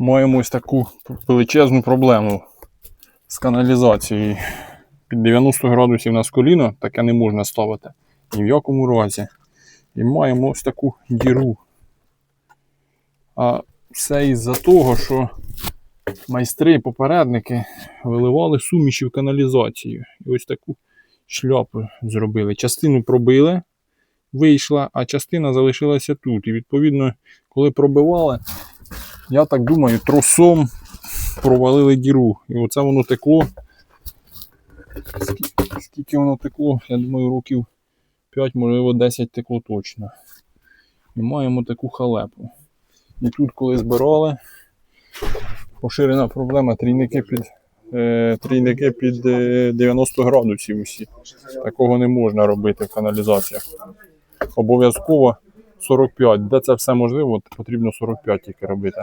маємо ось таку величезну проблему з каналізацією. Під 90 градусів на коліно таке не можна ставити. Ні в якому разі. І маємо ось таку діру. А все із-за того, що майстри, попередники виливали суміші в каналізацію. І ось таку шляпу зробили. Частину пробили, вийшла, а частина залишилася тут. І відповідно, коли пробивали, я так думаю, тросом провалили діру. І оце воно текло. Скільки, скільки воно текло, я думаю, років 5, можливо, 10 текло точно. І маємо таку халепу. І тут, коли збирали, поширена проблема трійники під, е, трійники під е, 90 градусів усі. Такого не можна робити в каналізаціях. Обов'язково 45. Де це все можливо, потрібно 45 тільки робити.